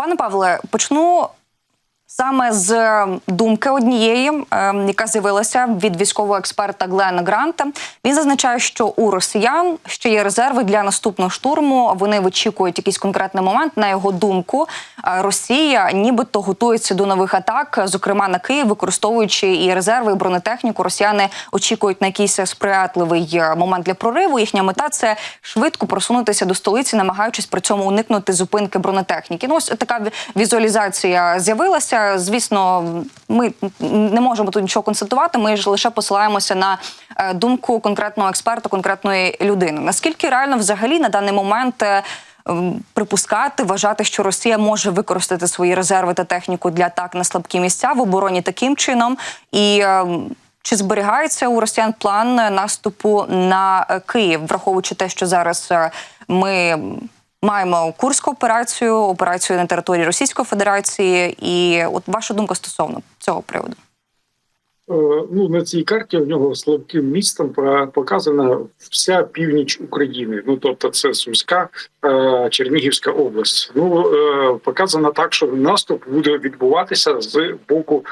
Пане Павле, почну саме з е, думки однієї, е, яка з'явилася від військового експерта Глена Гранта. Він зазначає, що у росіян ще є резерви для наступного штурму. Вони вичікують якийсь конкретний момент. На його думку, е, Росія нібито готується до нових атак, зокрема на Київ, використовуючи і резерви, і бронетехніку. Росіяни очікують на якийсь сприятливий момент для прориву. Їхня мета це швидко просунутися до столиці, намагаючись при цьому уникнути зупинки бронетехніки. Ну ось така візуалізація з'явилася. Звісно, ми не можемо тут нічого констатувати. Ми ж лише посилаємося на е, думку конкретного експерта, конкретної людини. Наскільки реально взагалі на даний момент е, припускати, вважати, що Росія може використати свої резерви та техніку для атак на слабкі місця в обороні таким чином і. е, Чи зберігається у росіян план наступу на Київ, враховуючи те, що зараз ми маємо курську операцію, операцію на території Російської Федерації, і от ваша думка стосовно цього приводу? Е, Ну на цій карті у нього слабким містом показана вся північ України. Ну тобто, це Сумська, е, Чернігівська область. Ну е, показано так, що наступ буде відбуватися з боку.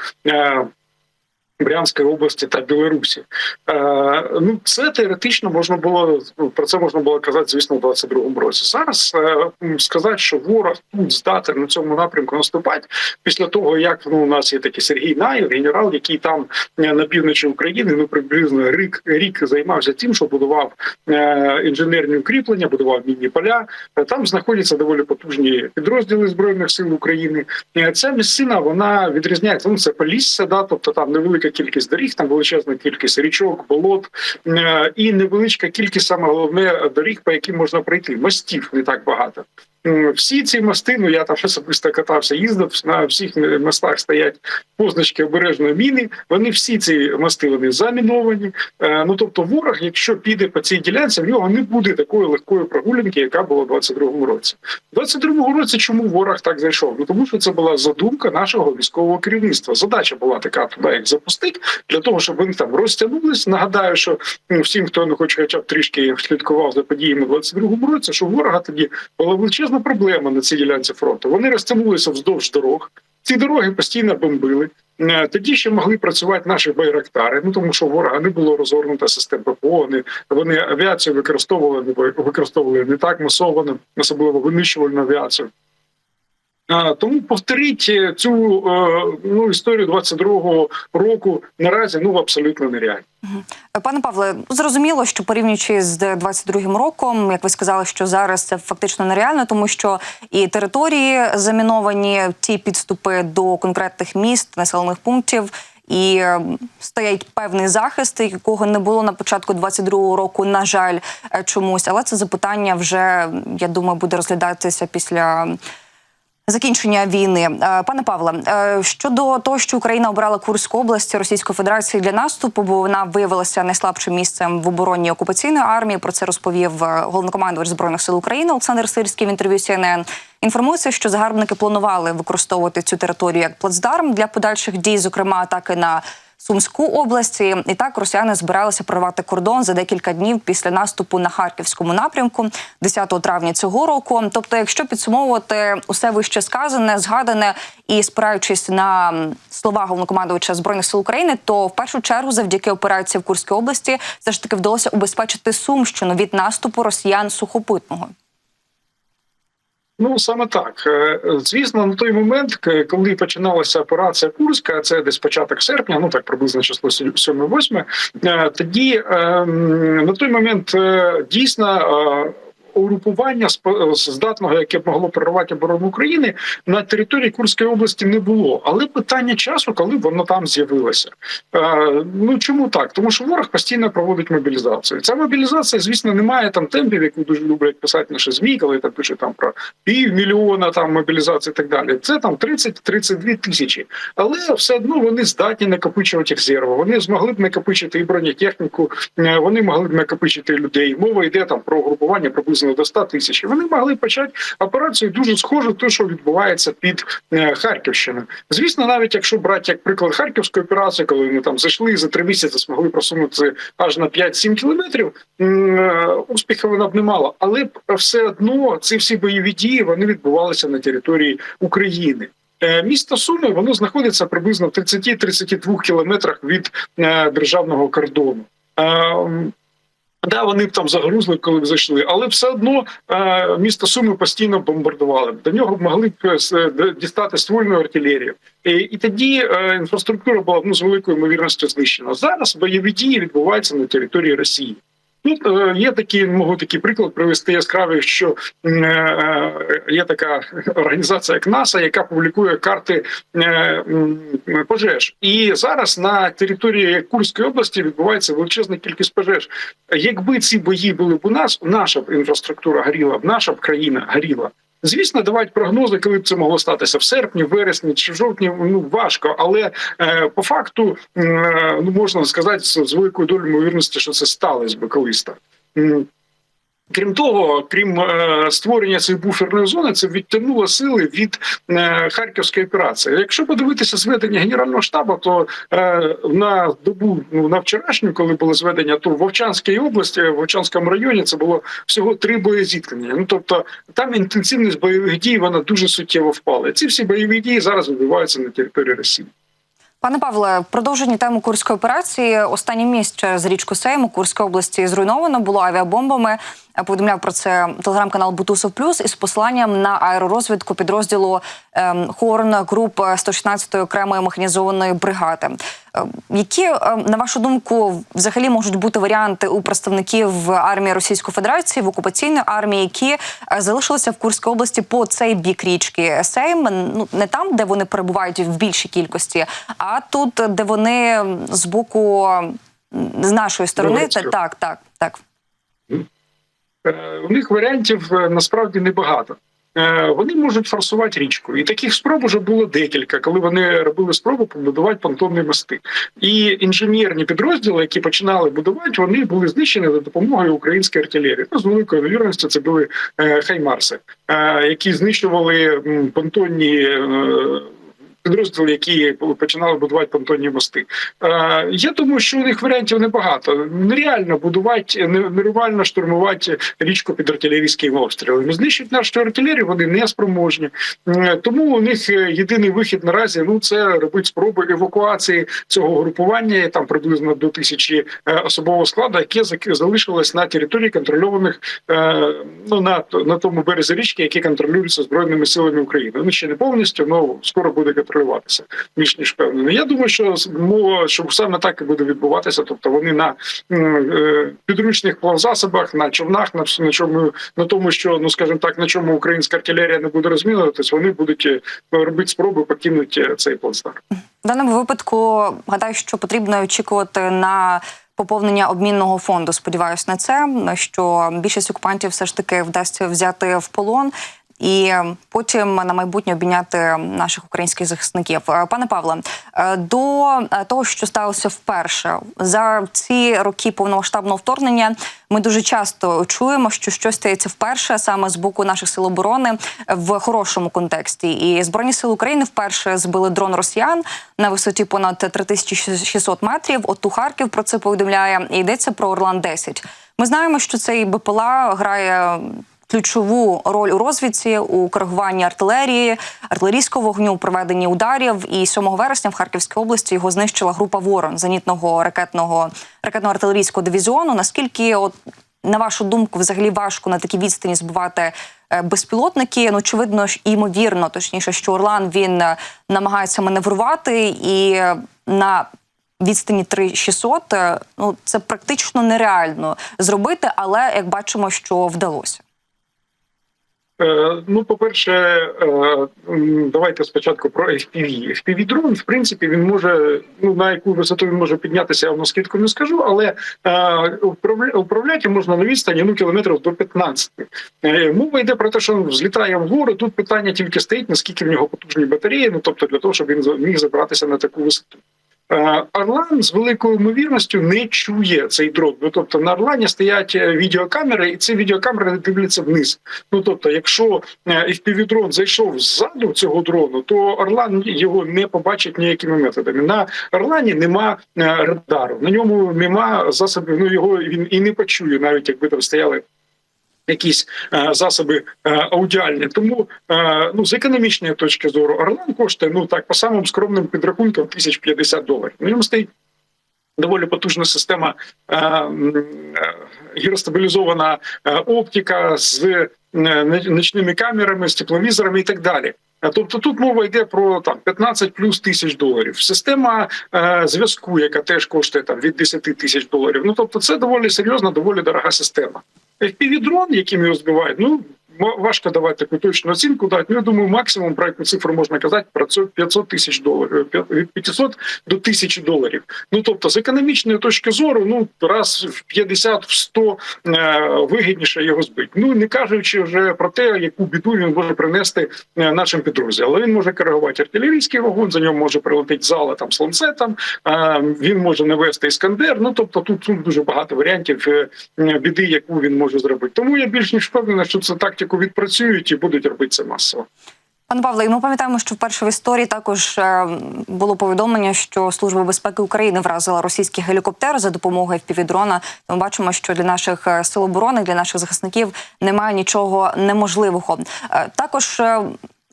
Брянської області та Білорусі. Е, ну це теоретично можна було ну, про це можна було казати, звісно, у 22-му році. Зараз е, сказати, що ворог тут здатен на цьому напрямку наступати після того, як ну у нас є такий Сергій Наєв, генерал, який там е, на півночі України ну приблизно рік рік займався тим, що будував інженерні укріплення, будував мінні поля. Там знаходяться доволі потужні підрозділи збройних сил України. Ця місцина вона відрізняється. Ну це Полісся, да, тобто там невелика кількість доріг, там величезна кількість річок, болот е, і невеличка кількість саме головне доріг, по яким можна пройти. Мостів не так багато. М, Всі ці мости, ну я там особисто катався, їздив на всіх мостах стоять позначки обережної міни. Вони всі ці мости вони заміновані. Е, Ну тобто, ворог, якщо піде по цій ділянці, в нього не буде такої легкої прогулянки, яка була в 22-му році. У 22-му році чому ворог так зайшов? Ну тому що це була задумка нашого військового керівництва. Задача була така туди, як запустити, для того, щоб вони там розтягнулись. Нагадаю, що ну, всім, хто не хоче, хоча б трішки слідкував за подіями в 22-му році, що ворога тоді була величезна проблема на цій ділянці фронту. Вони розтягнулися вздовж дорог. Ці дороги постійно бомбили. Е, Тоді ще могли працювати наші байрактари. Ну тому що ворога не було розгорнута система ППО. Вони, вони авіацію використовували не використовували не так масово, особливо винищувальну авіацію. Тому повторіть цю е, ну історію 22-го року наразі ну абсолютно нереально. Пане Павле, зрозуміло, що порівнюючи з 22-м роком, як ви сказали, що зараз це фактично нереально, тому що і території заміновані, ті підступи до конкретних міст, населених пунктів. І е, стоять певний захист, якого не було на початку 22-го року, на жаль, е, чомусь. Але це запитання вже я думаю буде розглядатися після закінчення війни. Е, Пане Павле, е, щодо того, що Україна обрала Курську область Російської Федерації для наступу, бо вона виявилася найслабшим місцем в обороні окупаційної армії. Про це розповів е, головнокомандувач збройних сил України Олександр Сирський в інтерв'ю CNN. Інформується, що загарбники планували використовувати цю територію як плацдарм для подальших дій, зокрема атаки на Сумську область. І так росіяни збиралися прорвати кордон за декілька днів після наступу на харківському напрямку 10 травня цього року. Тобто, якщо підсумовувати усе вище сказане, згадане і спираючись на слова головнокомандувача збройних сил України, то в першу чергу, завдяки операції в Курській області, все ж таки вдалося убезпечити Сумщину від наступу росіян сухопутного. Ну саме так. Е, Звісно, на той момент, коли починалася операція Курська, це десь початок серпня, ну так приблизно число 7-8, е, тоді ем, на той момент е, дійсно. Е, Угрупування здатного, яке б могло прорвати оборону України на території Курської області не було. Але питання часу, коли воно там з'явилося. Е, ну чому так? Тому що ворог постійно проводить мобілізацію. Ця мобілізація, звісно, не має там темпів, яку дуже люблять писати наші змі, коли там пишуть там про півмільйона там мобілізації і так далі. Це там 30-32 тисячі. Але все одно вони здатні накопичувати резерви. Вони змогли б накопичити і бронетехніку, е, вони могли б накопичити людей. Мова йде там про групування приблизно приблизно до 100 тисяч. Вони могли почати операцію дуже схожу, те, що відбувається під е, Харківщиною. Звісно, навіть якщо брати як приклад харківської операції, коли вони там зайшли за три місяці змогли просунутися аж на 5-7 кілометрів, е, успіху вона б не мала. Але все одно ці всі бойові дії вони відбувалися на території України. Е, Місто Суми воно знаходиться приблизно в 30-32 кілометрах від державного кордону. Е, Да, вони б там загрузли, коли б зайшли, але все одно е, місто Суми постійно бомбардували. До нього могли б е, д- дістати ствольну артилерію. І, і тоді е, інфраструктура була ну, з великою ймовірністю знищена. Зараз бойові дії відбуваються на території Росії. Тут е, є такі, можу такий приклад привести яскравий, що е, є така організація, як НАСА, яка публікує карти е, пожеж. І зараз на території Курської області відбувається величезна кількість пожеж. Якби ці бої були б у нас, наша б інфраструктура горіла б, наша б країна горіла. Звісно, давати прогнози, коли б це могло статися в серпні, вересні чи жовтні. Ну важко, але е, по факту е, ну можна сказати з великою долею ймовірності, що це сталося би колись так. Крім того, крім е, створення цієї буферної зони, це відтягнуло сили від е, харківської операції. Якщо подивитися зведення генерального штабу, то е, на добу ну, на вчорашню, коли було зведення, то в Вовчанській області, в Вовчанському районі, це було всього три боєзіткнення. Ну тобто там інтенсивність бойових дій вона дуже суттєво впала. Ці всі бойові дії зараз відбуваються на території Росії. Пане Павле, в продовженні теми курської операції останнє місць через річку Сейм у Курській області зруйновано було авіабомбами. Повідомляв про це телеграм-канал Бутусов Плюс із посиланням на аеророзвідку підрозділу ем, Хорн груп 116-ї окремої механізованої бригади. Е, Які, е, на вашу думку, взагалі можуть бути варіанти у представників армії Російської Федерації в окупаційної армії, які е, залишилися в Курській області по цей бік річки Сейм? Ну не там, де вони перебувають в більшій кількості, а тут, де вони з боку з нашої сторони, це Донецька. так, так, так. Е, У них варіантів е, насправді небагато. Е, Вони можуть форсувати річку, і таких спроб вже було декілька, коли вони робили спробу побудувати понтонні мости. І інженерні підрозділи, які починали будувати, вони були знищені за допомогою української артилерії. Ну, з великою ймовірністю це були хаймарси, які знищували понтонні. Підрозділи, які починали будувати понтонні мости. Е, я думаю, що у них варіантів небагато. Нереально будувати, не- нереально штурмувати річку під артилерійським обстрілом. Знищити нашу артилерію вони не спроможні. Е, Тому у них єдиний вихід наразі ну це робити спроби евакуації цього групування. Там приблизно до тисячі е, особового складу, яке залишилось на території контрольованих ну на, на тому березі річки, які контролюються збройними силами України. Вони ще не повністю, але скоро буде контролюватися. Більш ніж впевнений. Я думаю, що мова, що саме так і буде відбуватися. Тобто вони на е, підручних плавзасобах, на човнах, на, на чому на тому, що ну скажімо так, на чому українська артилерія не буде розмінюватись, вони будуть е, робити спроби покинути цей плацдарм. В даному випадку гадаю, що потрібно очікувати на поповнення обмінного фонду. Сподіваюсь на це, що більшість окупантів все ж таки вдасться взяти в полон. І потім на майбутнє обміняти наших українських захисників. Е, Пане Павле, е, до е, того, що сталося вперше за ці роки повномасштабного вторгнення, ми дуже часто чуємо, що щось стається вперше саме з боку наших сил оборони в хорошому контексті. І збройні сили України вперше збили дрон росіян на висоті понад 3600 метрів. От у Харків про це повідомляє і йдеться про Орлан 10 Ми знаємо, що цей БПЛА грає. Ключову роль у розвідці у коригуванні артилерії, артилерійського вогню, проведенні ударів. І 7 вересня в Харківській області його знищила група Ворон зенітного ракетного ракетно-артилерійського дивізіону. Наскільки, от на вашу думку, взагалі важко на такій відстані збивати е, безпілотники? Ну, очевидно, ж, ймовірно, точніше, що Орлан він е, намагається маневрувати і е, на відстані 3600, е, ну це практично нереально зробити, але як бачимо, що вдалося. Е, Ну, по-перше, е, давайте спочатку про FPV. FPV дрон, в принципі, він може ну на яку висоту він може піднятися, я вам скидку не скажу, але е, управляти можна на відстані ну кілометрів до 15. Е, Мова йде про те, що він злітає вгору. Тут питання тільки стоїть, наскільки в нього потужні батареї. Ну тобто для того, щоб він міг забратися на таку висоту. Е, Орлан з великою ймовірністю не чує цей дрон. Ну тобто на Орлані стоять е, відеокамери, і ці відеокамери дивляться вниз. Ну тобто, якщо е, FPV-дрон зайшов ззаду цього дрону, то Орлан його не побачить ніякими методами. На Орлані нема радару, на ньому нема засобів. Ну його він і не почує, навіть якби там стояли якісь е, засоби е, аудіальні. Тому е, ну з економічної точки зору Орлан коштує ну так по самим скромним підрахункам 1050 доларів. На ньому стоїть доволі потужна система е, е, гіростабілізована е, оптика з ночними камерами, з тепловізорами і так далі. Тобто тут мова йде про там 15 плюс тисяч доларів. Система е, зв'язку, яка теж коштує там від 10 тисяч доларів. Ну тобто, це доволі серйозна, доволі дорога система. FPV-дрон, яким його збивають, ну важко давати таку точну оцінку. Дати. Ну, я думаю, максимум про яку цифру можна казати про це 500 тисяч доларів, від 500 до 1000 доларів. Ну тобто, з економічної точки зору, ну раз в 50 в 100 е, вигідніше його збити. Ну не кажучи вже про те, яку біду він може принести е, нашим підрозділам. Але він може коригувати артилерійський вогонь, за нього може прилетіти зала там з ланцетом, е, він може навести іскандер. Ну тобто, тут, тут дуже багато варіантів е, е, біди, яку він може зробити. Тому я більш ніж впевнений, що цю тактику відпрацюють і будуть робити це масово. Пане Павле, і ми пам'ятаємо, що вперше в історії також е, було повідомлення, що Служба безпеки України вразила російський гелікоптер за допомогою FPV-дрона. Ми бачимо, що для наших е, сил оборони, для наших захисників немає нічого неможливого. Е, Також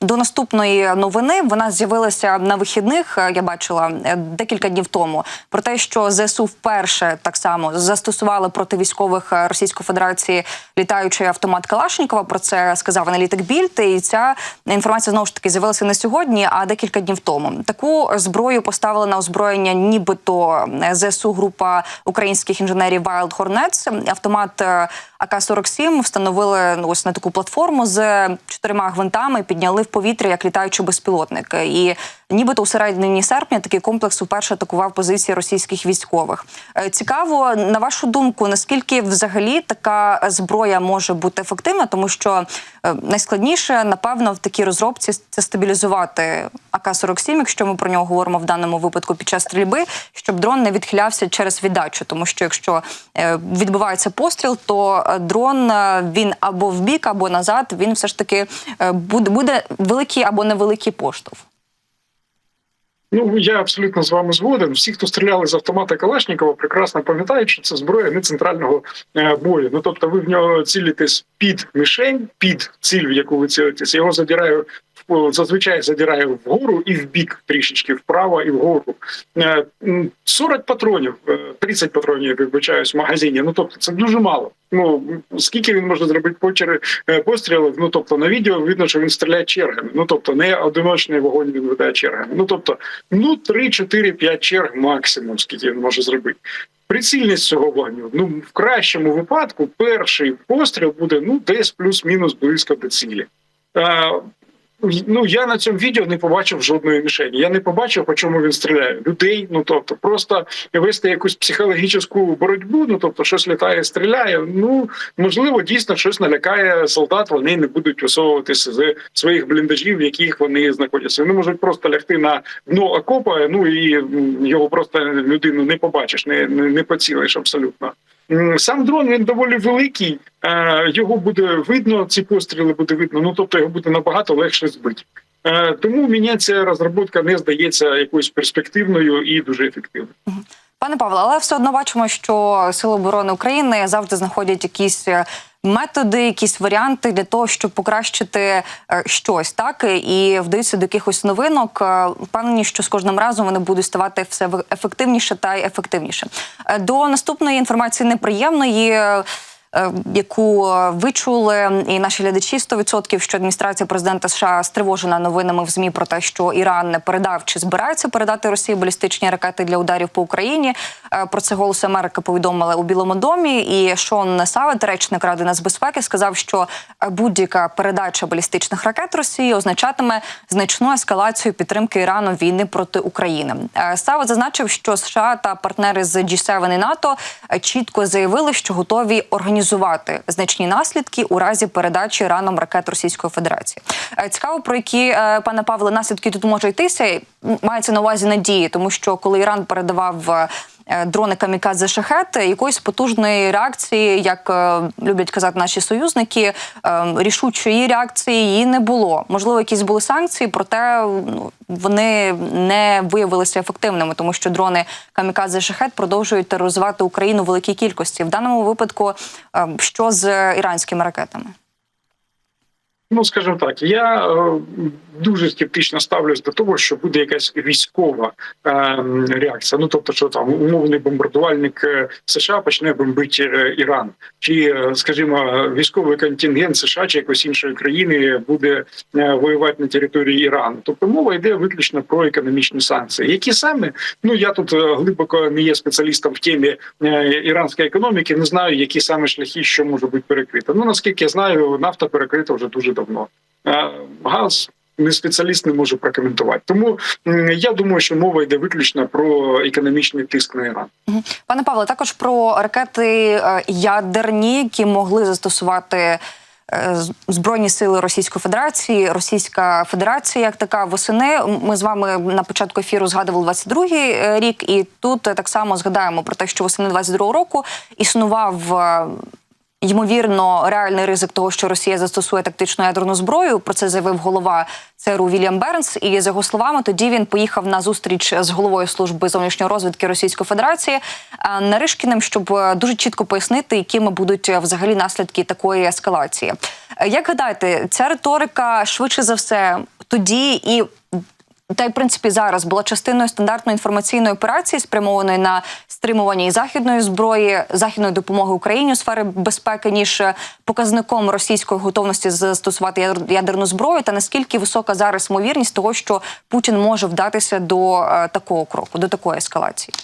до наступної новини вона з'явилася на вихідних. е, Я бачила е, декілька днів тому про те, що ЗСУ вперше так само застосували проти військових е, Російської Федерації літаючий автомат Калашнікова. Про це сказав аналітик Більд. І ця інформація знову ж таки з'явилася не сьогодні, а декілька днів тому. Таку зброю поставили на озброєння, нібито ЗСУ група українських інженерів Wild Hornets. Автомат е, АК-47 встановили ну, ось на таку платформу з чотирма гвинтами, підняли в повітря як літаючий безпілотник. І нібито у середині серпня такий комплекс вперше атакував позиції російських військових. Е, Цікаво, на вашу думку, наскільки взагалі така зброя може бути ефективна, тому що найскладніше, напевно, в такій розробці це стабілізувати АК-47, якщо ми про нього говоримо в даному випадку під час стрільби, щоб дрон не відхилявся через віддачу, тому що якщо е, відбувається постріл, то е, дрон е, він або в бік, або назад, він все ж таки е, буде великий або невеликий поштовх. Ну я абсолютно з вами згоден. Всі, хто стріляли з автомата Калашнікова, прекрасно пам'ятають, що це зброя не центрального е, бою. Ну тобто, ви в нього цілітесь під мішень, під ціль, в яку ви цілитесь, його задірає зазвичай задірає вгору і в бік трішечки вправо і вгору. Е, 40 патронів, е, 30 патронів, я вибачаюсь, в магазині. Ну тобто, це дуже мало. Ну скільки він може зробити почери е, пострілів? Ну тобто на відео видно, що він стріляє чергами. Ну тобто не одиночний вогонь він веде чергами. Ну тобто, ну 3, 4, 5 черг максимум, скільки він може зробити. Прицільність цього вогню. Ну в кращому випадку перший постріл буде ну десь плюс-мінус близько до цілі. Ну я на цьому відео не побачив жодної мішені. Я не побачив, по чому він стріляє. Людей, ну тобто, просто вести якусь психологічну боротьбу. Ну тобто, щось літає, стріляє. Ну можливо, дійсно щось налякає солдат. Вони не будуть висовуватися з своїх бліндажів, в яких вони знаходяться. Вони можуть просто лягти на дно окопа. Ну і його просто людину не побачиш, не, не поцілиш абсолютно. Сам дрон він доволі великий, е, його буде видно, ці постріли буде видно. Ну тобто його буде набагато легше збити. Е, Тому мені ця розробка не здається якоюсь перспективною і дуже ефективною. Пане Павло, але все одно бачимо, що Сили оборони України завжди знаходять якісь е, методи, якісь варіанти для того, щоб покращити е, щось, так і вдаються до якихось новинок. Е, Впевнені, що з кожним разом вони будуть ставати все ефективніше та ефективніше. До наступної інформації неприємної. Е, Яку е, ви чули, і наші глядачі 100%, що адміністрація президента США стривожена новинами в змі про те, що Іран не передав чи збирається передати Росії балістичні ракети для ударів по Україні. Е, Про це голос Америки повідомили у Білому домі. І Шон Савет, речник Ради нацбезпеки, сказав, що будь-яка передача балістичних ракет Росії означатиме значну ескалацію підтримки Ірану війни проти України. Савет зазначив, що США та партнери з G7 і НАТО чітко заявили, що готові організувати мінімізувати значні наслідки у разі передачі раном ракет Російської Федерації. Е, Цікаво, про які е, пане Павле наслідки тут може йтися. Мається на увазі надії, тому що коли Іран передавав. Е, Дрони камікадзе шахет якоїсь потужної реакції, як е, люблять казати наші союзники, е, рішучої реакції її не було. Можливо, якісь були санкції, проте ну, вони не виявилися ефективними, тому що дрони камікадзе шахет продовжують тероризувати Україну в великій кількості. В даному випадку, е, що з іранськими ракетами? Ну, скажімо так, я е, дуже скептично ставлюсь до того, що буде якась військова е, реакція. Ну тобто, що там умовний бомбардувальник е, США почне бомбити Іран, чи, скажімо, військовий контингент США чи якоїсь іншої країни буде воювати на території Ірану. Тобто мова йде виключно про економічні санкції. Які саме ну я тут глибоко не є спеціалістом в темі іранської економіки, не знаю, які саме шляхи, що може бути перекрито. Ну наскільки я знаю, нафта перекрита вже дуже давно. Газ не спеціаліст не можу прокоментувати. Тому я думаю, що мова йде виключно про економічний тиск на Іран. Пане Павле, також про ракети е, ядерні, які могли застосувати. е, Збройні сили Російської Федерації, Російська Федерація, як така восени. Ми з вами на початку ефіру згадували 22-й е, рік, і тут так само згадаємо про те, що восени 22-го року існував. Ймовірно, реальний ризик того, що Росія застосує тактичну ядерну зброю. Про це заявив голова ЦРУ Вільям Бернс. І за його словами, тоді він поїхав на зустріч з головою служби зовнішньої розвідки Російської Федерації е, Наришкіним, щоб е, дуже чітко пояснити, якими будуть е, взагалі наслідки такої ескалації. Як гадаєте, ця риторика швидше за все тоді і та й в принципі зараз була частиною стандартної інформаційної операції, спрямованої на стримування і західної зброї, західної допомоги Україні у сфері безпеки, ніж е, показником російської готовності застосувати ядер- ядерну зброю, та наскільки висока зараз ймовірність того, що Путін може вдатися до е, такого кроку, до такої ескалації?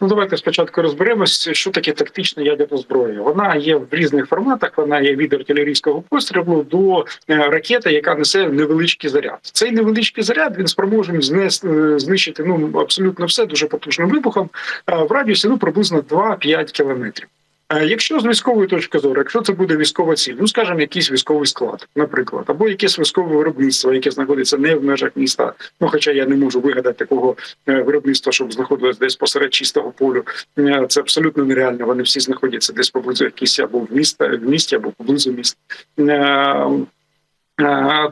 Ну давайте спочатку розберемось, що таке тактична ядерна зброя. Вона є в різних форматах. Вона є від артилерійського пострілу до е, ракети, яка несе невеличкий заряд. Цей невеличкий заряд він спроможний знес, е, знищити ну абсолютно все дуже потужним вибухом е, в радіусі ну приблизно 2-5 кілометрів. Е, Якщо з військової точки зору, якщо це буде військова ціль, ну скажімо, якийсь військовий склад, наприклад, або якесь військове виробництво, яке знаходиться не в межах міста. Ну хоча я не можу вигадати такого е, виробництва, щоб знаходилось десь посеред чистого полю. Е, Це абсолютно нереально. Вони всі знаходяться десь поблизу якісь або в міста в місті, або поблизу міста.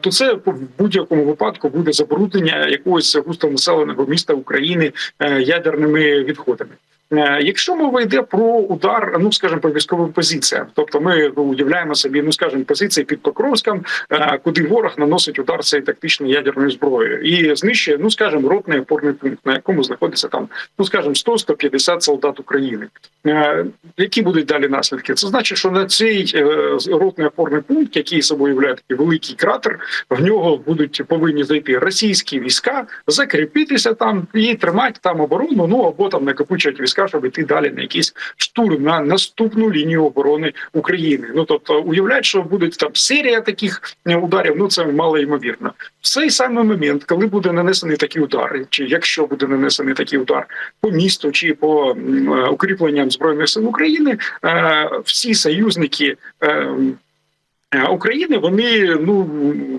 То це в будь-якому випадку буде забруднення якогось густонаселеного міста України ядерними відходами. Е, Якщо мова йде про удар, ну скажімо, по військовим позиціям, тобто ми уявляємо собі, ну скажімо, позиції під Покровськом, е, куди ворог наносить удар цією тактичною ядерною зброєю і знищує, ну скажімо, ротний опорний пункт, на якому знаходиться там, ну скажімо, 100-150 солдат України. Е, Які будуть далі наслідки? Це значить, що на цей ротний опорний пункт, який собою являє такий великий кратер, в нього будуть повинні зайти російські війська, закріпитися там і тримати там оборону. Ну або там накопичувати війська, щоб йти далі на якийсь штурм на наступну лінію оборони України. Ну тобто, уявляють, що будуть там серія таких е, ударів. Ну це мало ймовірно. В цей самий момент, коли буде нанесений такий удар, чи якщо буде нанесений такий удар по місту чи по е, укріпленням збройних сил України, е, всі союзники. Е, України вони ну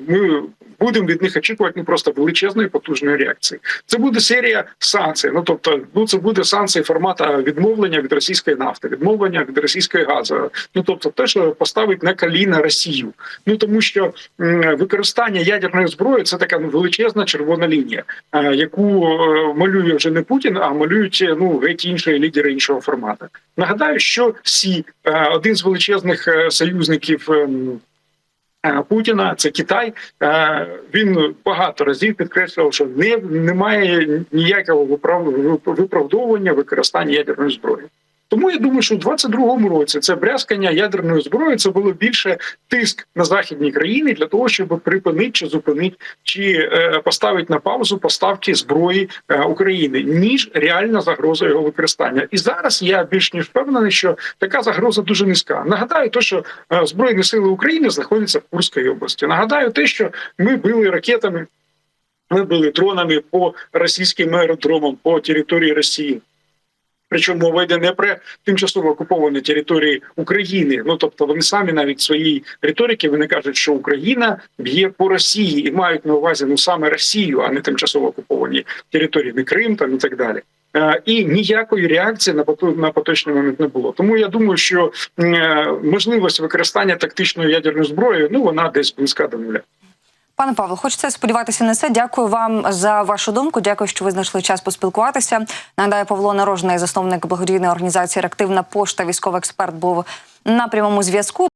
ми будемо від них очікувати ну просто величезної потужної реакції. Це буде серія санкцій. Ну тобто, ну це буде санкції формата відмовлення від російської нафти, відмовлення від російської газу. Ну тобто, те, що поставить на коліна Росію. Ну тому що використання ядерної зброї це така ну, величезна червона лінія, е, яку е, малює вже не Путін, а малюють ну геть інші лідери іншого формату. Нагадаю, що Сі е, один з величезних союзників. Е, Путіна це Китай. Е, Він багато разів підкреслював, що не немає ніякого виправ- виправдовування використання ядерної зброї. Тому я думаю, що в 22-му році це брязкання ядерної зброї це було більше тиск на західні країни для того, щоб припинити чи зупинити чи е, поставити на паузу поставки зброї е, України, ніж реальна загроза його використання. І зараз я більш ніж впевнений, що така загроза дуже низька. Нагадаю, те, що е, збройні сили України знаходяться в Курській області. Нагадаю, те, що ми били ракетами, ми били дронами по російським аеродромам по території Росії. Причому мова йде не про тимчасово окуповані території України. Ну тобто вони самі навіть своїй риторики вони кажуть, що Україна б'є по Росії і мають на увазі ну саме Росію, а не тимчасово окуповані території, не Крим там і так далі. Е, І ніякої реакції на на поточний момент не було. Тому я думаю, що е, можливість використання тактичної ядерної зброї ну вона десь близька до нуля. Пане Павло, хочеться сподіватися на це. Дякую вам за вашу думку. Дякую, що ви знайшли час поспілкуватися. Нагадаю, Павло Нарожний, засновник благодійної організації Реактивна пошта, військовий експерт, був на прямому зв'язку.